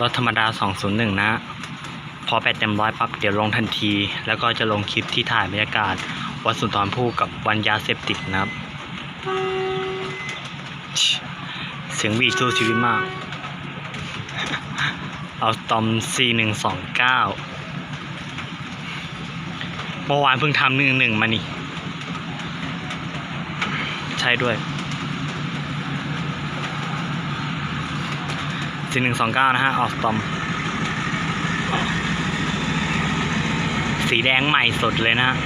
รถธรรมดา 201 นะ พอแบตเต็มร้อยปั๊บเดี๋ยวลงทันที แล้วก็จะลงคลิปที่ถ่ายบรรยากาศ วัดสุนทรภู่กับวันยาเสพติดนะครับ เสียงบีสู้ชีวิตมาก เอาตอม C129 เมื่อวานเพิ่งทำหนึ่งหนึ่งมานี่ ใช่ด้วย C129 นะฮะ ออกตอม สีแดงใหม่สดเลยนะฮะ